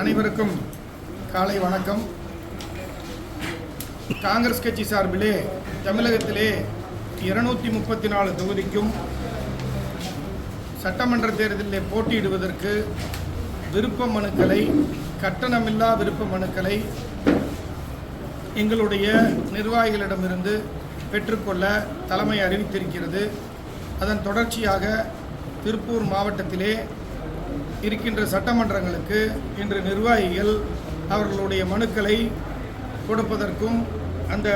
அனைவருக்கும் காலை வணக்கம். காங்கிரஸ் கட்சி சார்பிலே தமிழகத்திலே இருநூத்தி முப்பத்தி நாலு தொகுதிக்கும் சட்டமன்ற தேர்தலில் போட்டியிடுவதற்கு விருப்ப மனுக்களை கட்டணமில்லா விருப்ப மனுக்களை எங்களுடைய நிர்வாகிகளிடமிருந்து பெற்றுக்கொள்ள தலைமை அறிவித்திருக்கிறது. அதன் தொடர்ச்சியாக திருப்பூர் மாவட்டத்திலே இருக்கின்ற சட்டமன்றங்களுக்கு இன்று நிர்வாகிகள் அவர்களுடைய மனுக்களை கொடுப்பதற்கும் அந்த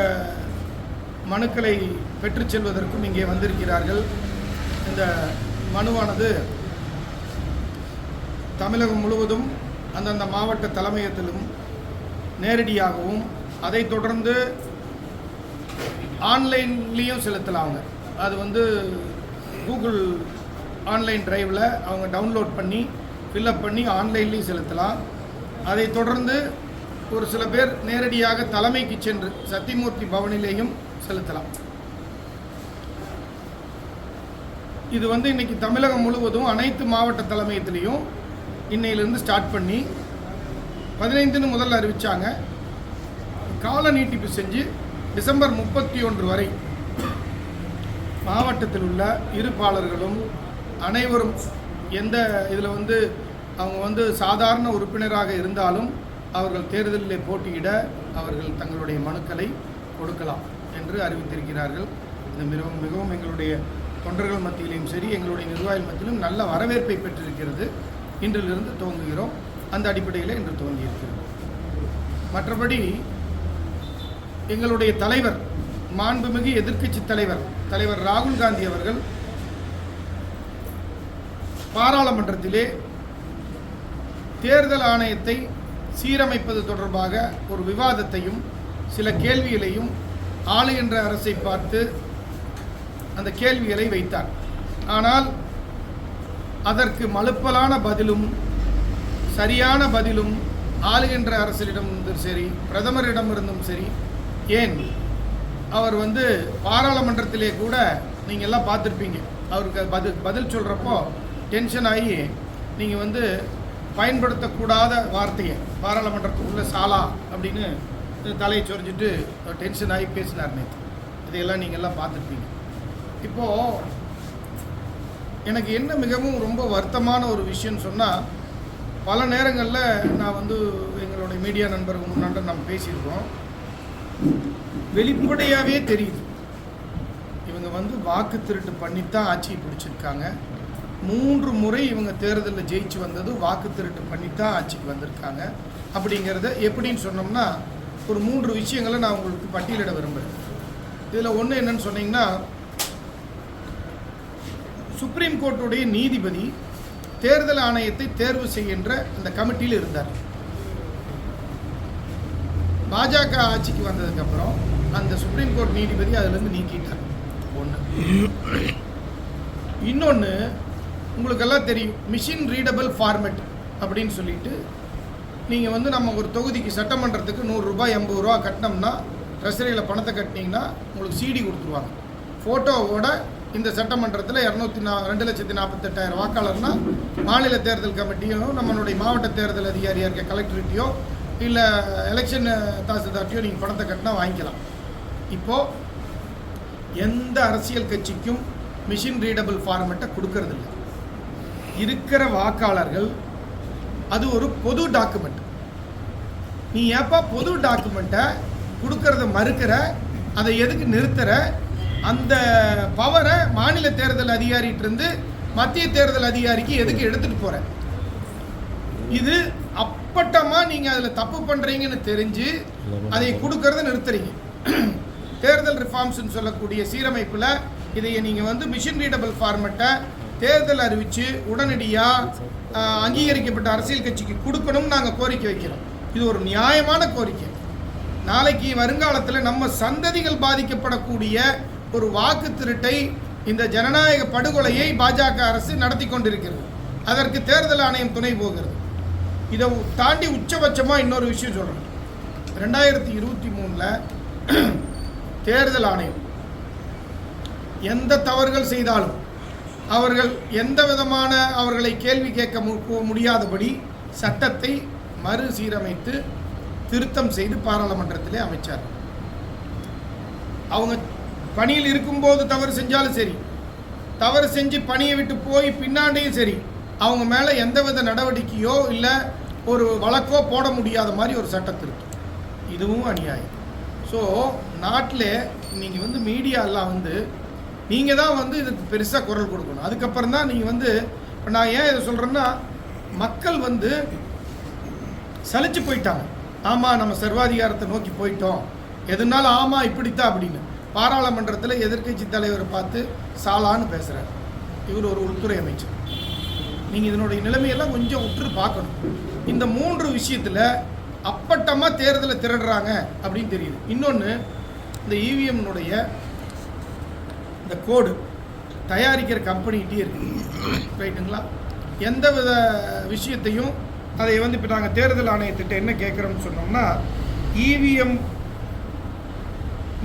மனுக்களை பெற்றுச் செல்வதற்கும் இங்கே வந்திருக்கிறார்கள். இந்த மனுவானது தமிழகம் முழுவதும் அந்தந்த மாவட்ட தலைமையகத்திலும் நேரடியாகவும் அதைத் தொடர்ந்து ஆன்லைன்லேயும் செலுத்தலாம் அவங்க அது வந்து கூகுள் ஆன்லைன் டிரைவில் அவங்க டவுன்லோட் பண்ணி ஃபில்அப் பண்ணி ஆன்லைன்லேயும் செலுத்தலாம். அதைத் தொடர்ந்து ஒரு சில பேர் நேரடியாக தலைமைக்கு சென்று சத்தியமூர்த்தி பவனிலேயும் செலுத்தலாம். இது வந்து இன்றைக்கி தமிழகம் முழுவதும் அனைத்து மாவட்ட தலைமையத்திலையும் இன்னையிலிருந்து ஸ்டார்ட் பண்ணி பதினைந்துன்னு முதல்ல அறிவித்தாங்க கால நீட்டிப்பு செஞ்சு டிசம்பர் முப்பத்தி ஒன்று வரை மாவட்டத்தில் உள்ள இருப்பாளர்களும் அனைவரும் எந்த இதில் வந்து அவங்க வந்து சாதாரண உறுப்பினராக இருந்தாலும் அவர்கள் தேர்தலில் போட்டியிட அவர்கள் தங்களுடைய மனுக்களை கொடுக்கலாம் என்று அறிவித்திருக்கிறார்கள். இது மிகவும் மிகவும் எங்களுடைய தொண்டர்கள் மத்தியிலையும் சரி எங்களுடைய நிர்வாகிகள் மத்தியிலும் நல்ல வரவேற்பை பெற்றிருக்கிறது. இன்றிலிருந்து துவங்குகிறோம். அந்த அடிப்படையில் இன்று துவங்கியிருக்கிறோம். மற்றபடி எங்களுடைய தலைவர் மாண்புமிகு எதிர்க்கட்சி தலைவர் தலைவர் ராகுல் காந்தி அவர்கள் பாராளுமன்றத்திலே தேர்தல் ஆணையத்தை சீரமைப்பது தொடர்பாக ஒரு விவாதத்தையும் சில கேள்விகளையும் ஆளுகின்ற அரசை பார்த்து அந்த கேள்விகளை வைத்தார். ஆனால் அதற்கு மலுப்பலான பதிலும் சரியான பதிலும் ஆளுகின்ற அரசிடமிருந்தும் சரி பிரதமரிடமிருந்தும் சரி ஏன்? அவர் வந்து பாராளுமன்றத்திலே கூட நீங்கள் எல்லாம் பார்த்துருப்பீங்க. அவருக்கு பதில் பதில் சொல்கிறப்போ டென்ஷன் ஆகி நீங்கள் வந்து பயன்படுத்தக்கூடாத வார்த்தையை பாராளுமன்றத்துக்குள்ள சாலா அப்படின்னு தலையை சொரிஞ்சிட்டு டென்ஷன் ஆகி பேசினார் நேற்று இதையெல்லாம் நீங்கள் எல்லாம் பார்த்துருப்பீங்க. இப்போது எனக்கு என்ன மிகவும் ரொம்ப வருத்தமான ஒரு விஷயம்னு சொன்னால் பல நேரங்களில் நான் வந்து எங்களுடைய மீடியா நண்பர்கள் முன்னாண்ட நம்ம பேசியிருக்கோம். வெளிப்படையாகவே தெரியுது. இவங்க வந்து வாக்கு திருட்டு பண்ணித்தான் ஆட்சியை பிடிச்சிருக்காங்க. மூன்று முறை இவங்க தேர்தலில் ஜெயிச்சு வந்தது வாக்கு திருட்டு தான் ஆட்சிக்கு வந்திருக்காங்க. அப்படிங்கிறத எப்படின்னு சொன்னோம்னா ஒரு மூன்று விஷயங்களை நான் உங்களுக்கு பட்டியலிட விரும்புகிறேன் இதில் ஒன்று என்னன்னு சொன்னீங்கன்னா சுப்ரீம் கோர்ட்டுடைய நீதிபதி தேர்தல் ஆணையத்தை தேர்வு செய்கின்ற அந்த கமிட்டியில் இருந்தார். பாஜக ஆட்சிக்கு வந்ததுக்கப்புறம் அந்த சுப்ரீம் கோர்ட் நீதிபதி அதிலிருந்து நீக்கிட்டார். ஒன்று இன்னொன்று உங்களுக்கெல்லாம் தெரியும். மிஷின் ரீடபிள் ஃபார்மெட் அப்படின்னு சொல்லிட்டு நீங்கள் வந்து நம்ம ஒரு தொகுதிக்கு சட்டமன்றத்துக்கு நூறுரூபா எண்பது ரூபா கட்டினோம்னா ட்ரெஸரியில் பணத்தை கட்டினீங்கன்னா உங்களுக்கு சிடி கொடுத்துருவாங்க. ஃபோட்டோவோட இந்த சட்டமன்றத்தில் இரநூத்தி நா ரெண்டு லட்சத்தி நாற்பத்தெட்டாயிரம் வாக்காளர்னா மாநில தேர்தல் கமிட்டியும் நம்மளுடைய மாவட்ட தேர்தல் அதிகாரியாக இருக்க கலெக்டர்கிட்டையோ இல்லை எலெக்ஷன் தாசில்தார்ட்டையோ நீங்கள் பணத்தை கட்டினா வாங்கிக்கலாம். இப்போது எந்த அரசியல் கட்சிக்கும் மிஷின் ரீடபிள் ஃபார்மெட்டை கொடுக்கறதில்ல. இருக்கிற வாக்காளர்கள் அது ஒரு பொது டாக்குமெண்ட் நீ ஏப்பா பொது டாக்குமெண்ட்டை கொடுக்கறத மறுக்கிற அதை எதுக்கு நிறுத்துற? அந்த பவரை மாநில தேர்தல் அதிகாரிகிட்ட இருந்து மத்திய தேர்தல் அதிகாரிக்கு எதுக்கு எடுத்துட்டு போற? இது அப்பட்டமா நீங்க அதுல தப்பு பண்றீங்கன்னு தெரிஞ்சு அதை கொடுக்கறத நிறுத்துறீங்க. தேர்தல் ரிஃபார்ம்ஸ்னு சொல்லக்கூடிய சீரமைப்புல இதை நீங்க வந்து மிஷின் ரீடபிள் ஃபார்மெட்டை தேர்தல் அறிவித்து உடனடியாக அங்கீகரிக்கப்பட்ட அரசியல் கட்சிக்கு கொடுக்கணும்னு நாங்கள் கோரிக்கை வைக்கிறோம். இது ஒரு நியாயமான கோரிக்கை. நாளைக்கு வருங்காலத்தில் நம்ம சந்ததிகள் பாதிக்கப்படக்கூடிய ஒரு வாக்கு திருட்டை இந்த ஜனநாயக படுகொலையை பாஜக அரசு நடத்தி கொண்டிருக்கிறது. அதற்கு தேர்தல் ஆணையம் துணை போகிறது. இதை தாண்டி உச்சபட்சமாக இன்னொரு விஷயம் சொல்கிறேன் ரெண்டாயிரத்தி இருபத்தி மூணில் தேர்தல் ஆணையம் எந்த தவறுகள் செய்தாலும் அவர்கள் எந்த விதமான அவர்களை கேள்வி கேட்க மு- முடியாதபடி சட்டத்தை மறுசீரமைத்து திருத்தம் செய்து பாராளுமன்றத்திலே அமைச்சார். அவங்க பணியில் இருக்கும்போது தவறு செஞ்சாலும் சரி தவறு செஞ்சு பணியை விட்டு போய் பின்னாடியும் சரி அவங்க மேலே எந்தவித நடவடிக்கையோ இல்லை ஒரு வழக்கோ போட முடியாத மாதிரி ஒரு சட்ட திருத்தம். இதுவும் அநியாயம். ஸோ நாட்டில் நீங்கள் வந்து மீடியாலாம் வந்து நீங்கள் தான் வந்து இதுக்கு பெருசாக குரல் கொடுக்கணும். அதுக்கப்புறம் தான் நீங்கள் வந்து இப்போ நான் ஏன் இதை சொல்கிறேன்னா மக்கள் வந்து சலிச்சு போயிட்டாங்க. ஆமாம் நம்ம சர்வாதிகாரத்தை நோக்கி போயிட்டோம். எதுனாலும் ஆமாம் இப்படித்தான் அப்படின்னு. பாராளுமன்றத்தில் எதிர்க்கட்சி தலைவரை பார்த்து சாலான்னு பேசுகிறார் இவர் ஒரு உள்துறை அமைச்சர். நீங்கள் இதனுடைய நிலைமையெல்லாம் கொஞ்சம் உற்று பார்க்கணும். இந்த மூன்று விஷயத்தில் அப்பட்டமாக தேர்தலை திரடுறாங்க அப்படின்னு தெரியுது. இன்னொன்று இந்த இவிஎம்னுடைய இந்த கோடு தயாரிக்கிற கம்பெனிகிட்டே இருக்கு. ரைட்டுங்களா? எந்த வித விஷயத்தையும் அதை வந்து இப்போ நாங்கள் தேர்தல் ஆணையத்திட்ட என்ன கேட்குறோம்னு சொன்னோம்னா இவிஎம்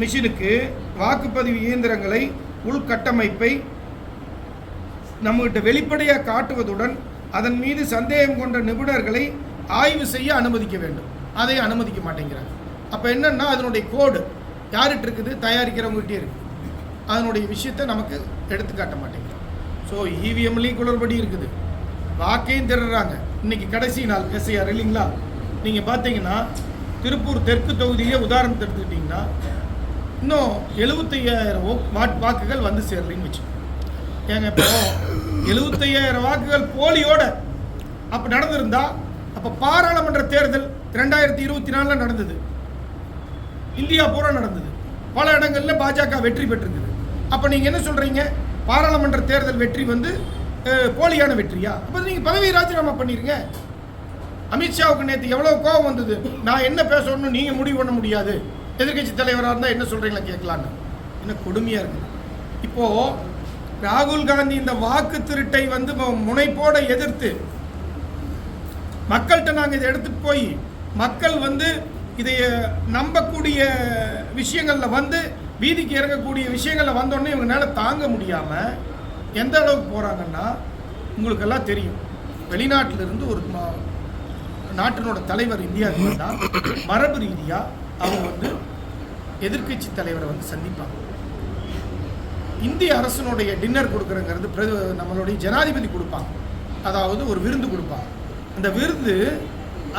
மிஷினுக்கு வாக்குப்பதிவு இயந்திரங்களை உள்கட்டமைப்பை நம்மகிட்ட வெளிப்படையாக காட்டுவதுடன் அதன் மீது சந்தேகம் கொண்ட நிபுணர்களை ஆய்வு செய்ய அனுமதிக்க வேண்டும். அதை அனுமதிக்க மாட்டேங்கிறாங்க. அப்போ என்னென்னா அதனுடைய கோடு யார்கிட்ட இருக்குது? தயாரிக்கிறவங்ககிட்டே இருக்குது அதனுடைய விஷயத்தை நமக்கு எடுத்து காட்ட ஸோ இவிஎம்லேயும் குளறுபடி இருக்குது. வாக்கையும் திருடுறாங்க இன்னைக்கு கடைசி நாள் எஸ்ஐஆர் இல்லைங்களா? நீங்கள் பார்த்தீங்கன்னா திருப்பூர் தெற்கு தொகுதியிலே உதாரணத்தை எடுத்துக்கிட்டிங்கன்னா இன்னும் எழுபத்தையாயிரம் வாட் வாக்குகள் வந்து சேரலைன்னு வச்சு ஏங்க இப்போ எழுபத்தையாயிரம் வாக்குகள் போலியோட அப்போ நடந்திருந்தா அப்போ பாராளுமன்ற தேர்தல் ரெண்டாயிரத்தி இருபத்தி நாலில் நடந்தது. இந்தியா பூரா நடந்தது. பல இடங்களில் பாஜக வெற்றி பெற்றிருக்குது அப்போ நீங்கள் என்ன சொல்கிறீங்க பாராளுமன்ற தேர்தல் வெற்றி வந்து போலியான வெற்றியா? அப்போ நீங்கள் பதவி ராஜினாமா பண்ணிடுங்க அமித்ஷாவுக்கு நேற்று எவ்வளோ கோபம் வந்தது? நான் என்ன பேசணும்னு நீங்கள் முடிவு பண்ண முடியாது. எதிர்க்கட்சி தலைவராக இருந்தால் என்ன சொல்கிறீங்களா கேட்கலான்னு. என்ன கொடுமையாக இருக்குது. இப்போது ராகுல் காந்தி இந்த வாக்கு திருட்டை வந்து முனைப்போட எதிர்த்து மக்கள்கிட்ட நாங்கள் இதை எடுத்துட்டு போய் மக்கள் வந்து இதை நம்பக்கூடிய விஷயங்களில் வந்து வீதிக்கு இறங்கக்கூடிய விஷயங்களில் வந்தோடனே இவங்களால தாங்க முடியாமல் எந்த அளவுக்கு போகிறாங்கன்னா உங்களுக்கெல்லாம் தெரியும். வெளிநாட்டிலிருந்து ஒரு நாட்டினோட தலைவர் இந்தியாவுக்கு வந்தால் மரபு ரீதியாக அவங்க வந்து எதிர்க்கட்சி தலைவரை வந்து சந்திப்பாங்க. இந்திய அரசனுடைய டின்னர் கொடுக்குறங்கிறது பிர நம்மளுடைய ஜனாதிபதி கொடுப்பாங்க. அதாவது ஒரு விருந்து கொடுப்பாங்க. அந்த விருந்து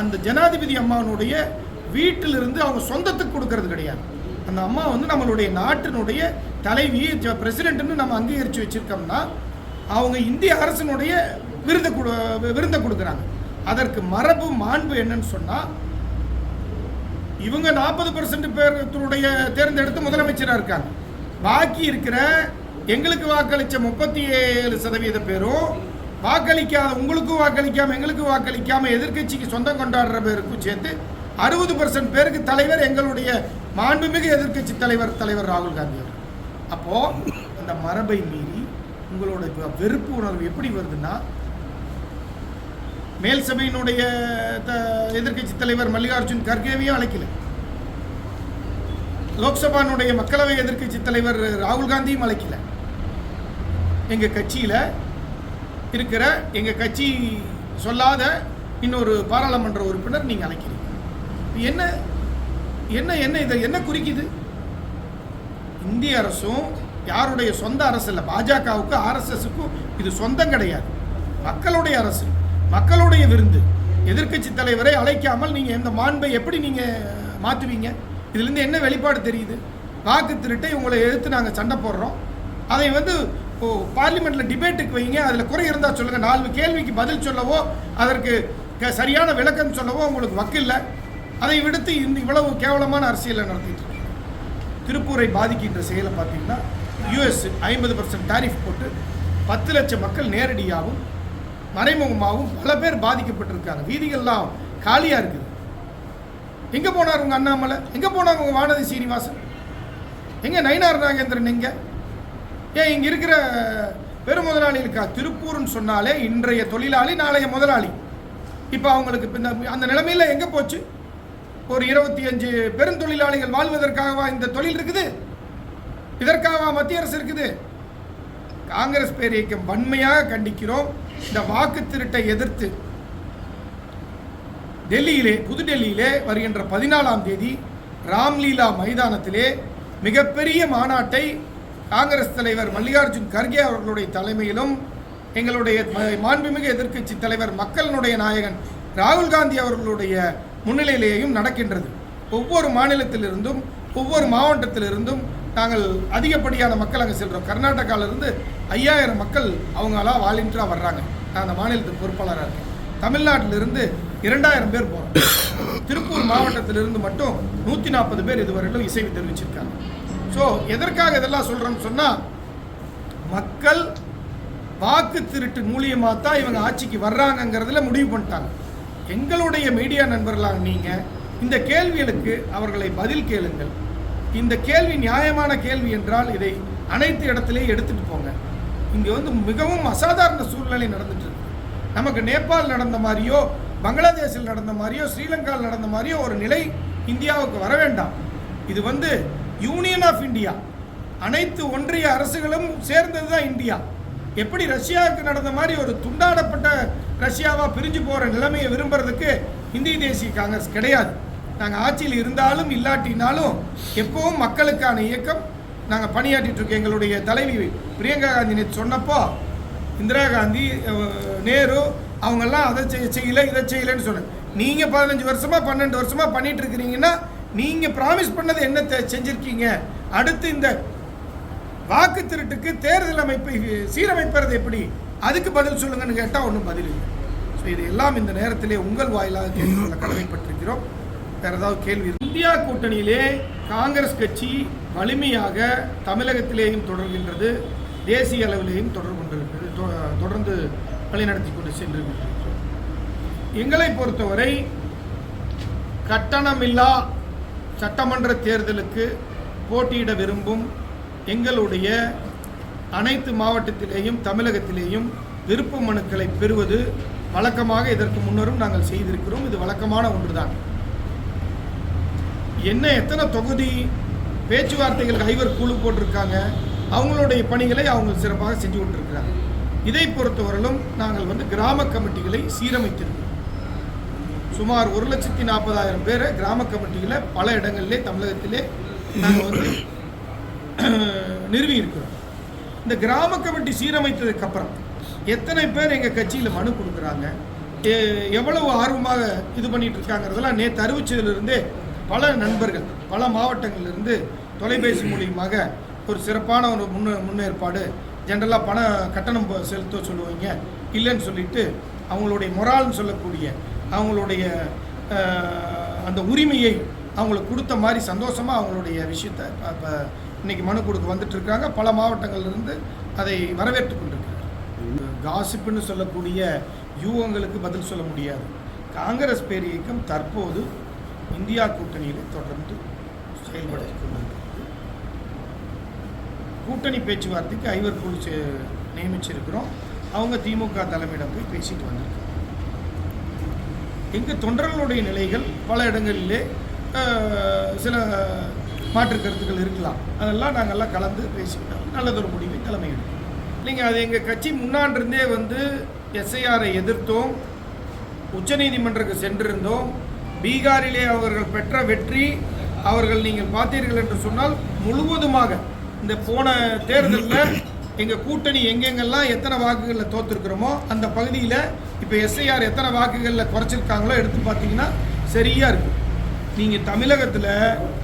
அந்த ஜனாதிபதி அம்மாவனுடைய வீட்டிலிருந்து அவங்க சொந்தத்துக்கு கொடுக்கறது கிடையாது. அந்த அம்மா வந்து நம்மளுடைய நாட்டினுடைய தலைவி பிரசிடென்ட்னு நம்ம அங்கீகரித்து வச்சுருக்கோம்னா அவங்க இந்திய அரசினுடைய விருதை கொடு விருந்தை கொடுக்குறாங்க. அதற்கு மரபு மாண்பு என்னன்னு சொன்னால் இவங்க நாற்பது பர்சன்ட் பேருடைய தேர்ந்தெடுத்து முதலமைச்சராக இருக்காங்க. பாக்கி இருக்கிற எங்களுக்கு வாக்களித்த முப்பத்தி ஏழு சதவீத பேரும் வாக்களிக்காத உங்களுக்கும் வாக்களிக்காமல் எங்களுக்கும் வாக்களிக்காமல் எதிர்க்கட்சிக்கு சொந்தம் கொண்டாடுற பேருக்கும் சேர்த்து அறுபது பர்சன்ட் பேருக்கு தலைவர் எங்களுடைய மாண்புமிகு எதிர்கட்சி தலைவர் தலைவர் ராகுல் காந்தி அவர் அப்போ அந்த மரபை மீறி உங்களோட வெறுப்பு உணர்வு எப்படி வருதுன்னா மேல் சபையினுடைய எதிர்கட்சி தலைவர் மல்லிகார்ஜுன் கர்கேவையும் அழைக்கல. லோக்சபானுடைய மக்களவை எதிர்கட்சி தலைவர் ராகுல் காந்தியும் அழைக்கல. எங்க கட்சியில இருக்கிற எங்க கட்சி சொல்லாத இன்னொரு பாராளுமன்ற உறுப்பினர் நீங்க அழைக்கிறீங்க. என்ன என்ன என்ன இதை என்ன குறிக்குது? இந்திய அரசும் யாருடைய சொந்த அரசு இல்லை பாஜகவுக்கு ஆர்எஸ்எஸுக்கும் இது சொந்தம் கிடையாது. மக்களுடைய அரசு மக்களுடைய விருந்து. எதிர்க்கட்சி தலைவரை அழைக்காமல் நீங்கள் இந்த மாண்பை எப்படி நீங்கள் மாற்றுவீங்க? இதுலேருந்து என்ன வெளிப்பாடு தெரியுது? வாக்கு திருட்டை உங்களை எடுத்து நாங்கள் சண்டை போடுறோம். அதை வந்து ஓ பார்லிமெண்ட்டில் டிபேட்டுக்கு வைங்க அதில் குறை இருந்தால் சொல்லுங்கள் நாலு கேள்விக்கு பதில் சொல்லவோ அதற்கு க- சரியான விளக்கம் சொல்லவோ உங்களுக்கு வக்கில்லை. அதை விடுத்து இந்த இவ்வளவு கேவலமான அரசியலை நடத்திட்டு திருப்பூரை பாதிக்கின்ற செயலை பார்த்தீங்கன்னா யூஎஸ் ஐம்பது பர்சன்ட் டாரிஃப் போட்டு பத்து லட்சம் மக்கள் நேரடியாகவும் மறைமுகமாகவும் பல பேர் பாதிக்கப்பட்டிருக்காங்க. வீதிகள்லாம் காலியாக இருக்குது. எங்கே போனார் உங்கள் அண்ணாமலை? எங்கே போனாங்க உங்கள் வானதி சீனிவாசன்? எங்கே நயினார் நாகேந்திரன் எங்கே? ஏன் இங்கே இருக்கிற பெருமுதலாளி இருக்கா திருப்பூர்னு சொன்னாலே இன்றைய தொழிலாளி நாளைய முதலாளி. இப்போ அவங்களுக்கு அந்த நிலைமையில் எங்கே போச்சு? ஒரு இருபத்தி அஞ்சு பெருந்தொழிலாளிகள் வாழ்வதற்காகவா இந்த தொழில் இருக்குது? இதற்காகவா மத்திய அரசு இருக்குது? காங்கிரஸ் பேரியக்கம் வன்மையாக கண்டிக்கிறோம். இந்த வாக்கு திருட்டை எதிர்த்து டெல்லியிலே புதுடெல்லியிலே வருகின்ற பதினாலாம் தேதி ராம்லீலா மைதானத்திலே மிகப்பெரிய மாநாட்டை காங்கிரஸ் தலைவர் மல்லிகார்ஜுன் கர்கே அவர்களுடைய தலைமையிலும் எங்களுடைய மாண்புமிகு எதிர்க்கட்சி தலைவர் மக்களினுடைய நாயகன் ராகுல் காந்தி அவர்களுடைய முன்னிலையிலேயும் நடக்கின்றது. ஒவ்வொரு மாநிலத்திலிருந்தும் ஒவ்வொரு மாவட்டத்திலிருந்தும் நாங்கள் அதிகப்படியான மக்கள் அங்கே செல்கிறோம் கர்நாடகாவிலிருந்து ஐயாயிரம் மக்கள் அவங்களா வாலண்டியராக வர்றாங்க. நான் அந்த மாநிலத்துக்கு பொறுப்பாளராக இருக்கேன். தமிழ்நாட்டிலிருந்து இரண்டாயிரம் பேர் போகிறோம் திருப்பூர் மாவட்டத்திலிருந்து மட்டும் நூற்றி நாற்பது பேர் இதுவரையிலும் இசைவு தெரிவிச்சிருக்காங்க. ஸோ எதற்காக இதெல்லாம் சொல்கிறோன்னு சொன்னால் மக்கள் வாக்கு திருட்டு மூலியமாக தான் இவங்க ஆட்சிக்கு வர்றாங்கங்கிறதுல முடிவு பண்ணிட்டாங்க. எங்களுடைய மீடியா நண்பர்களாக நீங்கள் இந்த கேள்விகளுக்கு அவர்களை பதில் கேளுங்கள். இந்த கேள்வி நியாயமான கேள்வி என்றால் இதை அனைத்து இடத்திலேயும் எடுத்துகிட்டு போங்க. இங்கே வந்து மிகவும் அசாதாரண சூழ்நிலை நடந்துட்டு இருக்கு நமக்கு நேபாள் நடந்த மாதிரியோ பங்களாதேஷில் நடந்த மாதிரியோ ஸ்ரீலங்காவில் நடந்த மாதிரியோ ஒரு நிலை இந்தியாவுக்கு வர வேண்டாம். இது வந்து யூனியன் ஆஃப் இந்தியா. அனைத்து ஒன்றிய அரசுகளும் சேர்ந்தது தான் இந்தியா. எப்படி ரஷ்யாவுக்கு நடந்த மாதிரி ஒரு துண்டாடப்பட்ட ரஷ்யாவாக பிரிஞ்சு போகிற நிலைமையை விரும்புறதுக்கு இந்திய தேசிய காங்கிரஸ் கிடையாது. நாங்கள் ஆட்சியில் இருந்தாலும் இல்லாட்டினாலும் எப்பவும் மக்களுக்கான இயக்கம் நாங்கள் பணியாற்றிட்டு இருக்கோம். எங்களுடைய தலைவி பிரியங்கா காந்தி நேற்று சொன்னப்போ இந்திரா காந்தி நேரு அவங்கெல்லாம் அதை செய்ய செய்யல இதை செய்யலைன்னு சொன்னேன் நீங்கள் பதினஞ்சு வருஷமா பன்னெண்டு வருஷமாக பண்ணிட்டு இருக்கிறீங்கன்னா நீங்கள் ப்ராமிஸ் பண்ணது என்ன செஞ்சுருக்கீங்க? அடுத்து இந்த வாக்கு திருட்டுக்கு தேர்தல் அமைப்பை சீரமைப்பது எப்படி? அதுக்கு பதில் சொல்லுங்கன்னு கேட்டால் ஒன்றும் பதில் இல்லை ஸோ இது எல்லாம் இந்த நேரத்திலே உங்கள் வாயிலாக கேட்டுக்கொள்ள கடமைப்பட்டிருக்கிறோம் வேறு ஏதாவது கேள்வி இந்தியா கூட்டணியிலே காங்கிரஸ் கட்சி வலிமையாக தமிழகத்திலேயும் தொடர்கின்றது தேசிய அளவிலேயும் தொடர்பு கொண்டிருக்கிறது தொ- தொடர்ந்து வழிநடத்தி கொண்டு சென்று கொண்டிருக்கிறோம். எங்களை பொறுத்தவரை கட்டணமில்லா சட்டமன்ற தேர்தலுக்கு போட்டியிட விரும்பும் எங்களுடைய அனைத்து மாவட்டத்திலேயும் தமிழகத்திலேயும் விருப்ப மனுக்களை பெறுவது வழக்கமாக இதற்கு முன்னரும் நாங்கள் செய்திருக்கிறோம். இது வழக்கமான ஒன்றுதான். என்ன எத்தனை தொகுதி பேச்சுவார்த்தைகள் ஐவர் குழு போட்டிருக்காங்க அவங்களுடைய பணிகளை அவங்க சிறப்பாக செஞ்சு கொண்டிருக்கிறாங்க. இதை பொறுத்தவரையிலும் நாங்கள் வந்து கிராம கமிட்டிகளை சீரமைத்திருக்கிறோம். சுமார் ஒரு லட்சத்தி நாற்பதாயிரம் பேரை கிராம கமிட்டிகளை பல இடங்களிலே தமிழகத்திலே நாங்கள் வந்து நிறுவி இருக்கிறோம் இந்த கிராம கமிட்டி சீரமைத்ததுக்கு அப்புறம் எத்தனை பேர் எங்கள் கட்சியில் மனு கொடுக்குறாங்க? எவ்வளவு ஆர்வமாக இது பண்ணிட்டு இருக்காங்கிறதெல்லாம் நேற்று அறிவிச்சதுலேருந்தே பல நண்பர்கள் பல மாவட்டங்கள்லேருந்து தொலைபேசி மூலியமாக ஒரு சிறப்பான ஒரு முன்ன முன்னேற்பாடு ஜென்ரலாக பண கட்டணம் செலுத்த சொல்லுவீங்க. இல்லைன்னு சொல்லிட்டு அவங்களுடைய மொரால்னு சொல்லக்கூடிய அவங்களுடைய அந்த உரிமையை அவங்களுக்கு கொடுத்த மாதிரி சந்தோஷமாக அவங்களுடைய விஷயத்தை இன்றைக்கி இன்னைக்கு மனு கொடுக்க வந்துட்டு இருக்காங்க பல மாவட்டங்கள்லேருந்து அதை வரவேற்று கொண்டிருக்கிறாங்க காசிப்புன்னு சொல்லக்கூடிய யூகங்களுக்கு பதில் சொல்ல முடியாது. காங்கிரஸ் பேர் இயக்கம் தற்போது இந்தியா கூட்டணியில் தொடர்ந்து செயல்பட கூட்டணி பேச்சுவார்த்தைக்கு ஐவர் குழு நியமிச்சிருக்கிறோம். அவங்க திமுக தலைமையிடம் போய் பேசிட்டு வந்திருக்காங்க. எங்கள் தொண்டர்களுடைய நிலைகள் பல இடங்களிலே சில மாற்று கருத்துக்கள் இருக்கலாம். அதெல்லாம் நாங்கள்லாம் கலந்து பேசிக்கிட்டோம். நல்லதொரு முடிவை தலைமை எடுக்கும் இல்லைங்க அது எங்கள் கட்சி முன்னாண்டிருந்தே வந்து எஸ்ஐஆரை எதிர்த்தோம். உச்சநீதிமன்றத்துக்கு சென்றிருந்தோம். பீகாரிலே அவர்கள் பெற்ற வெற்றி அவர்கள் நீங்கள் பார்த்தீர்கள் என்று சொன்னால் முழுவதுமாக இந்த போன தேர்தலில் எங்கள் கூட்டணி எங்கெங்கெல்லாம் எத்தனை வாக்குகளில் தோற்றுருக்குறோமோ அந்த பகுதியில் இப்போ எஸ்ஐஆர் எத்தனை வாக்குகளில் குறைச்சிருக்காங்களோ எடுத்து பார்த்தீங்கன்னா சரியாக இருக்கும் நீங்கள் தமிழகத்தில்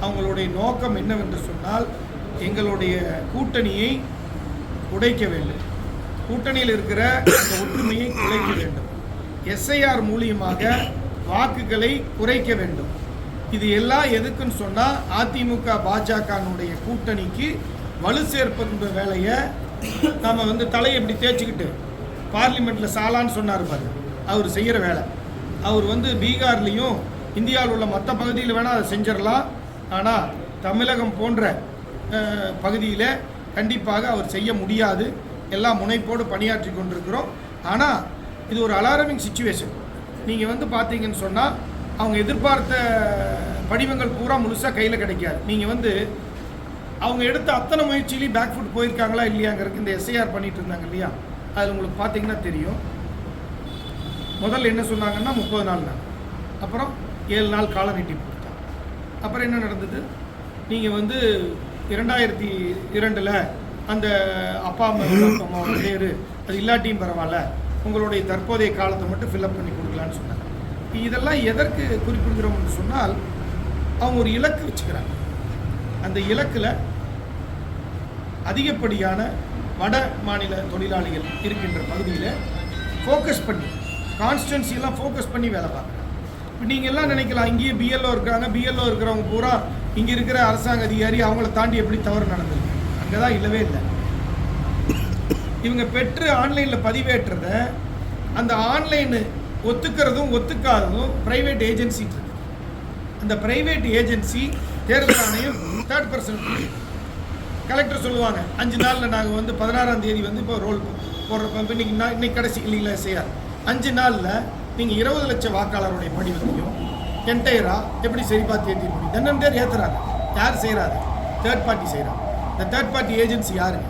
அவங்களுடைய நோக்கம் என்னவென்று சொன்னால் எங்களுடைய கூட்டணியை உடைக்க வேண்டும். கூட்டணியில் இருக்கிற அந்த ஒற்றுமையை குறைக்க வேண்டும். எஸ்ஐஆர் மூலியமாக வாக்குகளை குறைக்க வேண்டும். இது எல்லாம் எதுக்குன்னு சொன்னால் அதிமுக பாஜகனுடைய கூட்டணிக்கு வலு சேர்ப்பதுன்ற வேலையை நம்ம வந்து தலையை இப்படி தேய்ச்சிக்கிட்டு பார்லிமெண்ட்டில் சாலான்னு சொன்னார் பாரு. அவர் செய்கிற வேலை. அவர் வந்து பீகார்லேயும் இந்தியாவில் உள்ள மற்ற பகுதியில் வேணால் அதை செஞ்சிடலாம். ஆனால் தமிழகம் போன்ற பகுதியில் கண்டிப்பாக அவர் செய்ய முடியாது. எல்லாம் முனைப்போடு பணியாற்றி கொண்டிருக்கிறோம். ஆனால் இது ஒரு அலாரமிங் சுச்சுவேஷன் நீங்கள் வந்து பார்த்தீங்கன்னு சொன்னால் அவங்க எதிர்பார்த்த படிவங்கள் பூரா முழுசாக கையில் கிடைக்காது. நீங்கள் வந்து அவங்க எடுத்த அத்தனை முயற்சியிலையும் பேக் ஃபுட் போயிருக்காங்களா இல்லையாங்கிறதுக்கு இந்த எஸ்ஐஆர் பண்ணிட்டு இருந்தாங்க இல்லையா? அதில் உங்களுக்கு பார்த்தீங்கன்னா தெரியும். முதல்ல என்ன சொன்னாங்கன்னா முப்பது நாள் தான் அப்புறம் ஏழு நாள் கால நீட்டிப்பு கொடுத்தாங்க அப்புறம் என்ன நடந்தது? நீங்கள் வந்து இரண்டாயிரத்தி இரண்டில் அந்த அப்பா அம்மா அம்மாவோட பேர் அது இல்லாட்டியும் பரவாயில்ல. உங்களுடைய தற்போதைய காலத்தை மட்டும் ஃபில்அப் பண்ணி கொடுக்கலான்னு சொன்னாங்க. இதெல்லாம் எதற்கு குறிப்பிடுகிறோம்னு சொன்னால் அவங்க ஒரு இலக்கு வச்சுக்கிறாங்க. அந்த இலக்கில் அதிகப்படியான வட மாநில தொழிலாளிகள் இருக்கின்ற பகுதியில் ஃபோக்கஸ் பண்ணி கான்ஸ்டன்சியெல்லாம் ஃபோக்கஸ் பண்ணி வேலை பார்க்குறாங்க. இப்போ நீங்கள் எல்லாம் நினைக்கலாம் இங்கேயே பிஎல்ஓ இருக்கிறாங்க பிஎல்ஓ இருக்கிறவங்க பூரா இங்கே இருக்கிற அரசாங்க அதிகாரி அவங்கள தாண்டி எப்படி தவறு நடந்திருக்கு அங்கே தான் இல்லவே இல்லை. இவங்க பெற்று ஆன்லைனில் பதிவேற்றத அந்த ஆன்லைனு ஒத்துக்கிறதும் ஒத்துக்காததும் ப்ரைவேட் ஏஜென்சி இருக்கு அந்த ப்ரைவேட் ஏஜென்சி தேர்தல் ஆணையம் தேர்ட் பர்சன் கலெக்டர் சொல்லுவாங்க அஞ்சு நாளில் நாங்கள் வந்து பதினாறாம் தேதி வந்து இப்போ ரோல் போடுறப்ப இன்னைக்கு நான் இன்னைக்கு கடைசி இல்லைங்களா செய்யார் அஞ்சு நாளில் நீங்கள் இருபது லட்சம் வாக்காளருடைய படிவத்தையும் என்டையராக எப்படி சரி பார்த்து ஏற்றி முடியும் தென்னம் பேர் ஏற்றுறாங்க யார் செய்கிறாரு தேர்ட் பார்ட்டி செய்கிறாங்க இந்த தேர்ட் பார்ட்டி ஏஜென்சி யாருங்க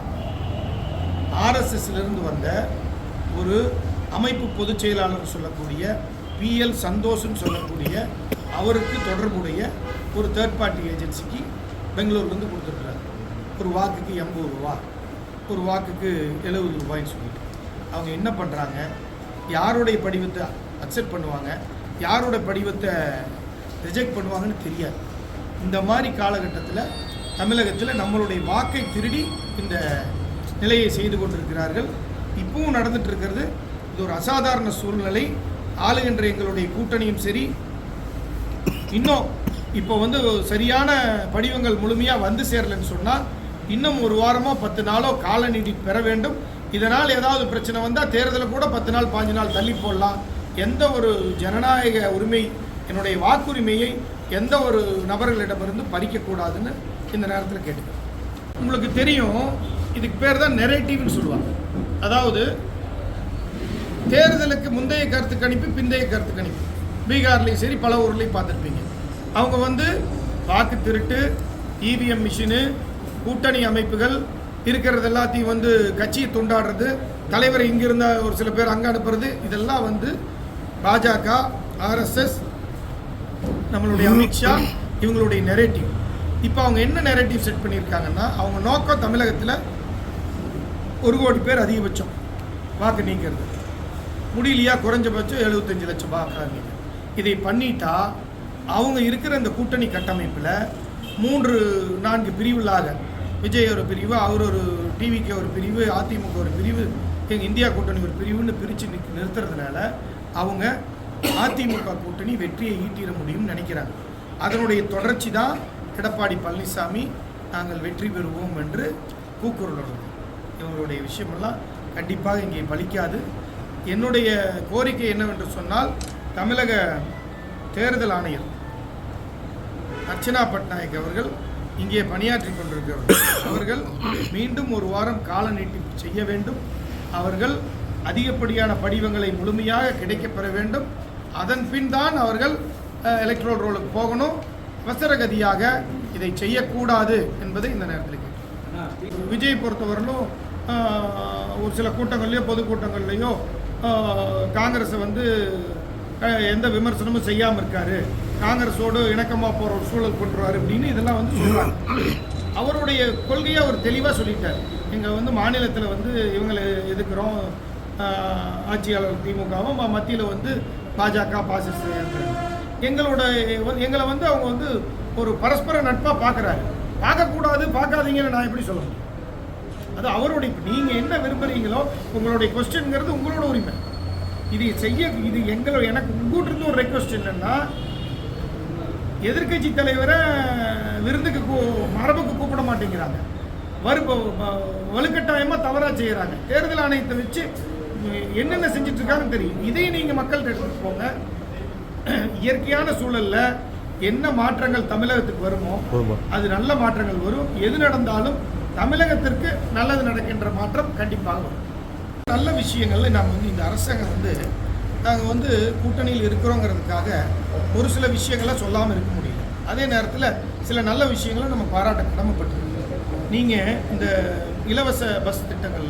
ஆர்எஸ்எஸ்லேருந்து வந்த ஒரு அமைப்பு பொதுச் செயலாளர் சொல்லக்கூடிய பிஎல் சந்தோஷ்னு சொல்லக்கூடிய அவருக்கு தொடர்புடைய ஒரு தேர்ட் பார்ட்டி ஏஜென்சிக்கு பெங்களூர்லேருந்து கொடுத்துருக்குறாரு. ஒரு வாக்குக்கு எண்பது ரூபா. ஒரு வாக்குக்கு எழுபது ரூபாய்ன்னு சொல்லிட்டு. அவங்க என்ன பண்ணுறாங்க யாருடைய படிவத்தை அக்செப்ட் பண்ணுவாங்க. யாரோட படிவத்தை ரிஜெக்ட் பண்ணுவாங்கன்னு தெரியாது. இந்த மாதிரி காலகட்டத்தில் தமிழகத்தில் நம்மளுடைய வாக்கை திருடி இந்த நிலையை செய்து கொண்டிருக்கிறார்கள். இப்பவும் நடந்துட்டு இருக்கிறது. இது ஒரு அசாதாரண சூழ்நிலை. ஆளுகின்ற எங்களுடைய கூட்டணியும் சரி. இன்னும் இப்போ வந்து சரியான படிவங்கள் முழுமையாக வந்து சேரலைன்னு சொன்னால் இன்னும் ஒரு வாரமோ பத்து நாளோ கால நீடி பெற வேண்டும். இதனால் ஏதாவது பிரச்சனை வந்தால் தேர்தலை கூட பத்து நாள் பாஞ்சு நாள் தள்ளி போடலாம். எந்த ஒரு ஜனநாயக உரிமை என்னுடைய வாக்குரிமையை எந்த ஒரு நபர்களிடமிருந்து பறிக்கக்கூடாதுன்னு இந்த நேரத்தில் கேட்டுக்கிறேன். உங்களுக்கு தெரியும் இதுக்கு பேர் தான் நெரேட்டிவ்னு சொல்லுவாங்க. அதாவது தேர்தலுக்கு முந்தைய கருத்து கணிப்பு பிந்தைய கருத்து கணிப்பு. பீகார்லேயும் சரி பல ஊர்லேயும் பார்த்துருப்பீங்க. அவங்க வந்து வாக்கு திருட்டு இவிஎம் மிஷினு கூட்டணி அமைப்புகள் இருக்கிறது எல்லாத்தையும் வந்து கட்சியை துண்டாடுறது தலைவர் இங்கிருந்த ஒரு சில பேர் அங்கே அனுப்புறது இதெல்லாம் வந்து பாஜக ஆர்எஸ்எஸ் நம்மளுடைய அமித்ஷா இவங்களுடைய நெரேட்டிவ் இப்போ அவங்க என்ன நெரேட்டிவ் செட் பண்ணியிருக்காங்கன்னா அவங்க நோக்கம் தமிழகத்தில் ஒரு கோடி பேர் அதிகபட்சம் வாக்கு நீங்கிறது முடியலையா? குறைஞ்சபட்சம் எழுபத்தஞ்சு லட்சம் வாக்கு நீங்க. இதை பண்ணிட்டா அவங்க இருக்கிற இந்த கூட்டணி கட்டமைப்பில் மூன்று நான்கு பிரிவுகளாக விஜய் ஒரு பிரிவு அவர் ஒரு டிவிக்கு ஒரு பிரிவு அதிமுக ஒரு பிரிவு எங்கள் இந்தியா கூட்டணி ஒரு பிரிவுன்னு பிரித்து நிறுத்துறதுனால அவங்க அதிமுக கூட்டணி வெற்றியை ஈட்டிட முடியும்னு நினைக்கிறாங்க. அதனுடைய தொடர்ச்சி தான் எடப்பாடி பழனிசாமி நாங்கள் வெற்றி பெறுவோம் என்று கூக்குரல் இவங்களுடைய விஷயமெல்லாம் கண்டிப்பாக இங்கே பலிக்காது. என்னுடைய கோரிக்கை என்னவென்று சொன்னால் தமிழக தேர்தல் ஆணையர் அர்ச்சனா பட்நாயக் அவர்கள் இங்கே பணியாற்றி கொண்டிருக்கிறவர்கள் அவர்கள் மீண்டும் ஒரு வாரம் கால நீட்டிப்பு செய்ய வேண்டும். அவர்கள் அதிகப்படியான படிவங்களை முழுமையாக கிடைக்கப்பெற வேண்டும். அதன் பின் தான் அவர்கள் எலக்ட்ரோல் ரோலுக்கு போகணும். அவசரகதியாக இதை செய்யக்கூடாது என்பதை இந்த நேரத்தில் கேட்டோம். விஜய் பொறுத்தவரையிலும் ஒரு சில கூட்டங்கள்லையோ பொதுக்கூட்டங்கள்லையோ காங்கிரஸை வந்து எந்த விமர்சனமும் செய்யாமல் இருக்காரு. காங்கிரஸோடு இணக்கமாக போகிற ஒரு சூழல் கொண்டுருவார் அப்படின்னு இதெல்லாம் வந்து சொல்கிறாங்க அவருடைய கொள்கையை அவர் தெளிவாக சொல்லிட்டார். எங்கள் வந்து மாநிலத்தில் வந்து இவங்களை எதுக்குறோம் ஆட்சியாளர் திமுகவும் மத்தியில் வந்து பாஜக பாசிஸ்ட் எங்களோட வந்து- எங்களை வந்து அவங்க வந்து ஒரு பரஸ்பர நட்பாக பார்க்குறாரு. பார்க்கக்கூடாது பார்க்காதீங்கன்னு நான் எப்படி சொல்ல முடியும்? அது அவருடைய நீங்கள் என்ன விரும்புகிறீங்களோ உங்களுடைய கொஸ்டின்ங்கிறது உங்களோட உரிமை. இது செய்ய இது எங்களோட எனக்கு உங்கள்கிட்ட ஒரு ரெக்வஸ்ட் என்னென்னா எதிர்க்கட்சி தலைவரை விருந்துக்கு கூ- மரபுக்கு கூப்பிட மாட்டேங்கிறாங்க. வரு வ- தவறாக செய்கிறாங்க தேர்தல் ஆணையத்தை வச்சு என்னென்ன செஞ்சுட்டு இருக்காங்கன்னு தெரியும். இதையும் நீங்க மக்கள்கிட்ட எடுத்துட்டு போங்க. இயற்கையான சூழல்ல என்ன மாற்றங்கள் தமிழகத்துக்கு வருமோ அது நல்ல மாற்றங்கள் வரும். எது நடந்தாலும் தமிழகத்திற்கு நல்லது நடக்கின்ற மாற்றம் கண்டிப்பாக வரும். நல்ல விஷயங்கள்ல நாம் வந்து இந்த அரசாங்கம் வந்து நாங்கள் வந்து கூட்டணியில் இருக்கிறோங்கிறதுக்காக ஒரு சில விஷயங்களை சொல்லாமல் இருக்க முடியல. அதே நேரத்தில் சில நல்ல விஷயங்களை நம்ம பாராட்ட கடமைப்பட்டிருக்கோம். நீங்கள் இந்த இலவச பஸ் திட்டங்கள்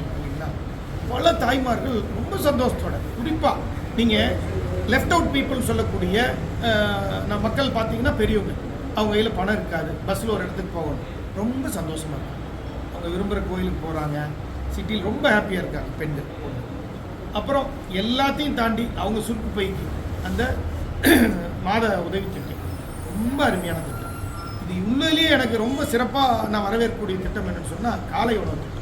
தாய்மார்கள் ரொம்ப சந்தோஷத்தோட. குறிப்பாக நீங்கள் லெஃப்ட் அவுட் பீப்புள் சொல்லக்கூடிய நான் மக்கள் பார்த்தீங்கன்னா பெரியவங்க. அவங்க கையில் பணம் இருக்காது. பஸ்ஸில் ஒரு இடத்துக்கு போகணும். ரொம்ப சந்தோஷமாக இருக்கும் அவங்க விரும்புகிற கோயிலுக்கு போகிறாங்க சிட்டியில் ரொம்ப ஹாப்பியாக இருக்காங்க பெண்கள். அப்புறம் எல்லாத்தையும் தாண்டி அவங்க சுருக்கு பைக்கு. அந்த மாத உதவி திட்டம். ரொம்ப அருமையான திட்டம். இது உண்மையிலேயே எனக்கு ரொம்ப சிறப்பாக நான் வரவேற்கக்கூடிய திட்டம் என்னன்னு சொன்னால் காலை உணவு திட்டம்.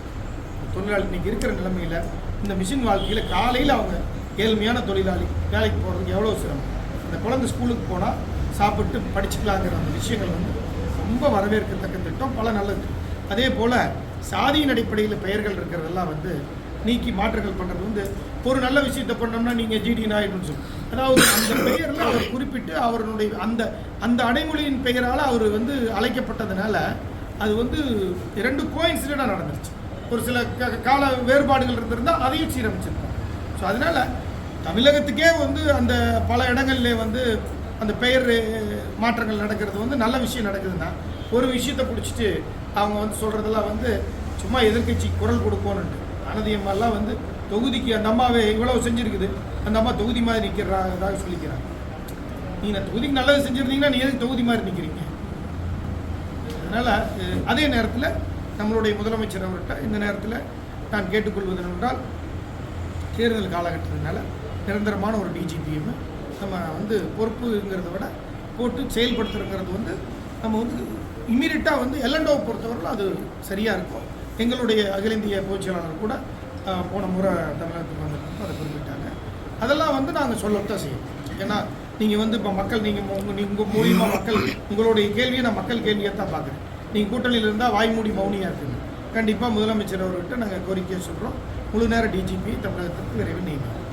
தொழிலாளி இன்றைக்கி இருக்கிற நிலைமையில் இந்த மிஷின் வாழ்க்கையில் காலையில் அவங்க ஏழ்மையான தொழிலாளி வேலைக்கு போகிறதுக்கு எவ்வளோ சிரமம்? அந்த குழந்தை ஸ்கூலுக்கு போனால் சாப்பிட்டு படிச்சுக்கலாங்கிற அந்த விஷயங்கள் வந்து ரொம்ப வரவேற்கத்தக்க திட்டம் பல நல்லது. அதே போல் சாதியின் அடிப்படையில் பெயர்கள் இருக்கிறதெல்லாம் வந்து நீக்கி மாற்றங்கள் பண்ணுறது வந்து ஒரு நல்ல விஷயத்தை பண்ணோம்னா நீங்கள் ஜிடி நாயுடுன்னு சொல்லி அதாவது அந்த பெயரில் அவர் குறிப்பிட்டு அவருடைய அந்த அந்த அடைமொழியின் பெயரால் அவர் வந்து அழைக்கப்பட்டதுனால அது வந்து இரண்டு கோயின்சிடண்டாக நடந்துருச்சு. ஒரு சில க- கால வேறுபாடுகள் இருந்திருந்தால் அதையும் சீரமைச்சிருக்கோம். ஸோ அதனால் தமிழகத்துக்கே வந்து அந்த பல இடங்கள்ல வந்து அந்த பெயர் மாற்றங்கள் நடக்கிறது வந்து நல்ல விஷயம் நடக்குதுன்னா ஒரு விஷயத்தை பிடிச்சிட்டு அவங்க வந்து சொல்கிறதெல்லாம் வந்து சும்மா எதிர்கட்சி குரல் கொடுக்கணுன்ட்டு அனதியம்மாலாம் வந்து தொகுதிக்கு அந்த அம்மாவே இவ்வளவு செஞ்சுருக்குது அந்த அம்மா தொகுதி மாதிரி நிற்கிறதாக சொல்லிக்கிறாங்க. நீங்கள் தொகுதிக்கு நல்லது செஞ்சுருந்தீங்கன்னா நீ எதுக்கு தொகுதி மாதிரி நிற்கிறீங்க அதனால் அதே நேரத்தில் நம்மளுடைய முதலமைச்சர் அவர்கிட்ட இந்த நேரத்தில் நான் கேட்டுக்கொள்வது என்றால் தேர்தல் காலகட்டத்தினால நிரந்தரமான ஒரு டிஜிபிஎம் நம்ம வந்து பொறுப்புங்கிறத விட போட்டு செயல்படுத்துறங்கிறது வந்து நம்ம வந்து இம்மீடியட்டாக வந்து எல்லண்டோவை பொறுத்தவரையில் அது சரியாக இருக்கும். எங்களுடைய அகில இந்திய பொதுச்செயலாளர் கூட போன முறை தமிழகத்துக்கு வந்திருக்கோம் அதை குறிப்பிட்டாங்க. அதெல்லாம் வந்து நாங்கள் சொல்லத்தான் செய்யணும் ஏன்னா நீங்கள் வந்து இப்போ மக்கள் நீங்கள் உங்கள் உங்கள் மூலியமாக மக்கள் உங்களுடைய கேள்வியை நான் மக்கள் கேள்வியை தான் பார்க்குறேன். நீங்கள் கூட்டணியில் இருந்தால் வாய்மூடி மௌனியாக இருக்குது கண்டிப்பாக முதலமைச்சர் அவர்கிட்ட நாங்கள் கோரிக்கையை சொல்கிறோம் முழு நேர டிஜிபி தமிழகத்துக்கு விரைவில் நியமிக்கிறோம்